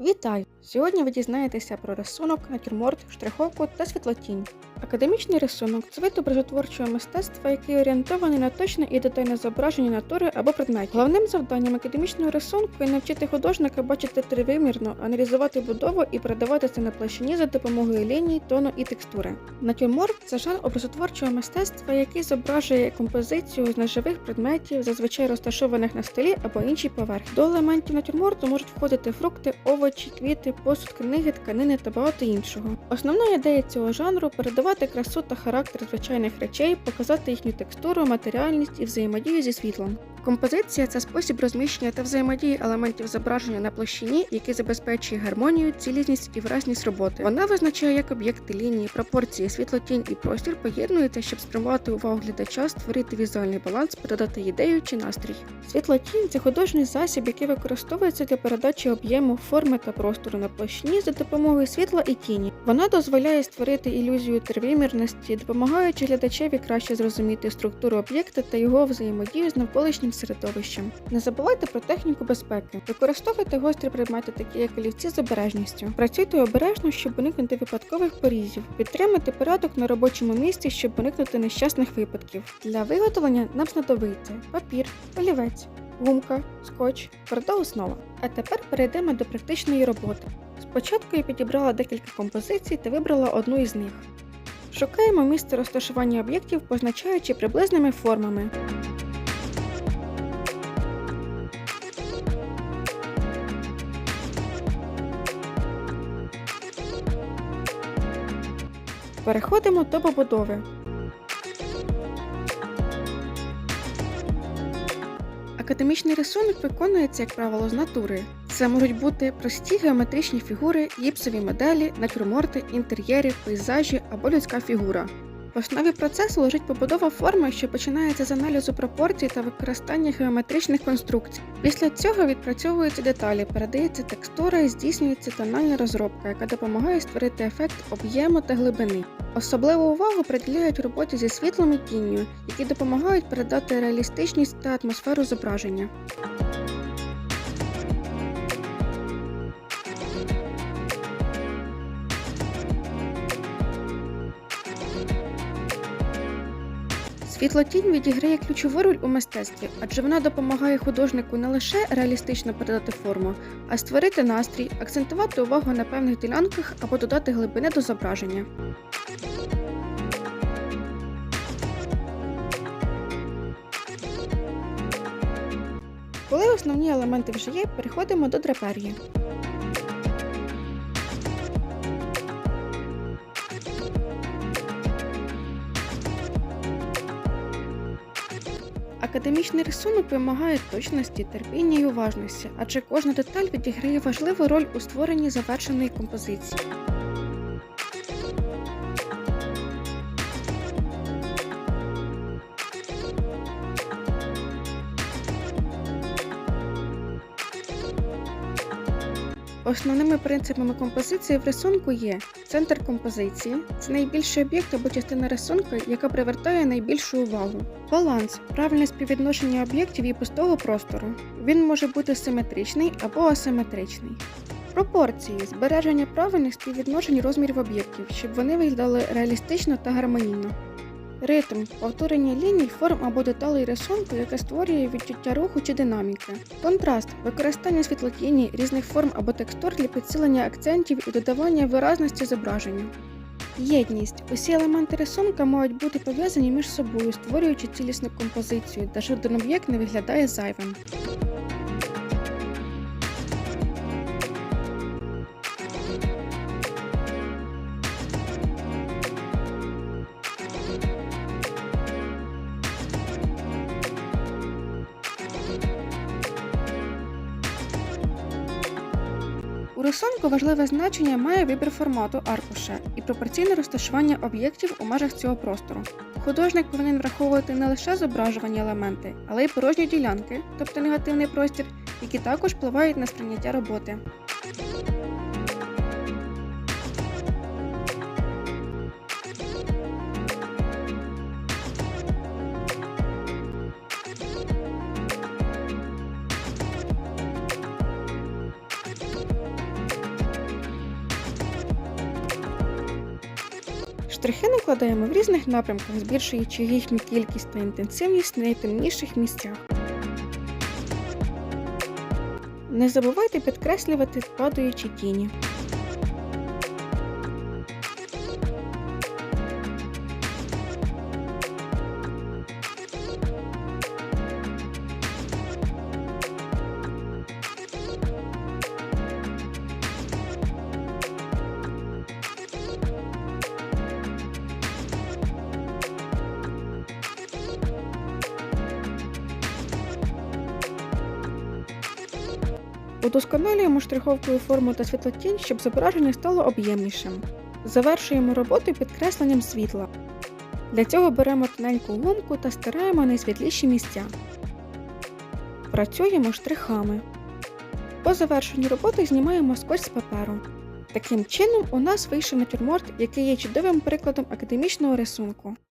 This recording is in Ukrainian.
Вітаю! Сьогодні ви дізнаєтеся про рисунок, натюрморт, штриховку та світлотінь. Академічний рисунок це вид образотворчого мистецтва, який орієнтований на точне і детальне зображення натури або предметів. Головним завданням академічного рисунку є навчити художника бачити тривимірно, аналізувати будову і передавати це на площині за допомогою ліній, тону і текстури. Натюрморт це жанр образотворчого мистецтва, який зображує композицію з неживих предметів, зазвичай розташованих на столі або іншій поверхні. До елементів натюрморту можуть входити фрукти, овочі, квіти, посуд, книги, тканини та багато іншого. Основна ідея цього жанру передавати красу та характер звичайних речей, показати їхню текстуру, матеріальність і взаємодію зі світлом. Композиція це спосіб розміщення та взаємодії елементів зображення на площині, який забезпечує гармонію, цілісність і виразність роботи. Вона визначає, як об'єкти лінії, пропорції, світлотінь і простір поєднуються, щоб спрямувати увагу глядача, створити візуальний баланс, передати ідею чи настрій. Світлотінь це художній засіб, який використовується для передачі об'єму, форми та простору на площині за допомогою світла і тіні. Вона дозволяє створити ілюзію тривимірності, допомагаючи глядачеві краще зрозуміти структуру об'єкта та його взаємодію з навколишнім середовищем. Не забувайте про техніку безпеки. Використовуйте гострі предмети, такі як олівці з обережністю. Працюйте обережно, щоб уникнути випадкових порізів. Підтримуйте порядок на робочому місці, щоб уникнути нещасних випадків. Для виготовлення нам знадобиться папір, олівець, гумка, скотч, тверда основа. А тепер перейдемо до практичної роботи. Спочатку я підібрала декілька композицій та вибрала одну із них. Шукаємо місце розташування об'єктів, позначаючи приблизними формами. Переходимо до побудови. Академічний рисунок виконується, як правило, з натури. Це можуть бути прості геометричні фігури, гіпсові моделі, натюрморти, інтер'єри, пейзажі або людська фігура. В основі процесу лежить побудова форми, що починається з аналізу пропорцій та використання геометричних конструкцій. Після цього відпрацьовуються деталі, передається текстура і здійснюється тональна розробка, яка допомагає створити ефект об'єму та глибини. Особливу увагу приділяють роботі зі світлом і тінню, які допомагають передати реалістичність та атмосферу зображення. Світлотінь відіграє ключову роль у мистецтві, адже вона допомагає художнику не лише реалістично передати форму, а створити настрій, акцентувати увагу на певних ділянках або додати глибини до зображення. Коли основні елементи вже є, переходимо до драперії. Академічний рисунок вимагає точності, терпіння і уважності, адже кожна деталь відіграє важливу роль у створенні завершеної композиції. Основними принципами композиції в рисунку є центр композиції це найбільший об'єкт або частина рисунку, яка привертає найбільшу увагу. Баланс правильне співвідношення об'єктів і пустого простору. Він може бути симетричний або асиметричний. Пропорції збереження правильних співвідношень розмірів об'єктів, щоб вони виглядали реалістично та гармонійно. Ритм повторення ліній, форм або деталей рисунку, яке створює відчуття руху чи динаміки. Контраст використання світлотіні, різних форм або текстур для підсилення акцентів і додавання виразності зображенню. Єдність. Усі елементи рисунка мають бути пов'язані між собою, створюючи цілісну композицію, де жоден об'єкт не виглядає зайвим. Рисунку важливе значення має вибір формату аркуша і пропорційне розташування об'єктів у межах цього простору. Художник повинен враховувати не лише зображувані елементи, але й порожні ділянки, тобто негативний простір, які також впливають на сприйняття роботи. Штрихи накладаємо в різних напрямках, збільшуючи їхню кількість та інтенсивність в найтемніших місцях. Не забувайте підкреслювати падаючі тіні. Удосконалюємо штриховкою форму та світлотінь, щоб зображення стало об'ємнішим. Завершуємо роботу підкресленням світла. Для цього беремо тоненьку гумку та стираємо найсвітліші місця. Працюємо штрихами. По завершенню роботи знімаємо скотч з паперу. Таким чином, у нас вийшов натюрморт, який є чудовим прикладом академічного рисунку.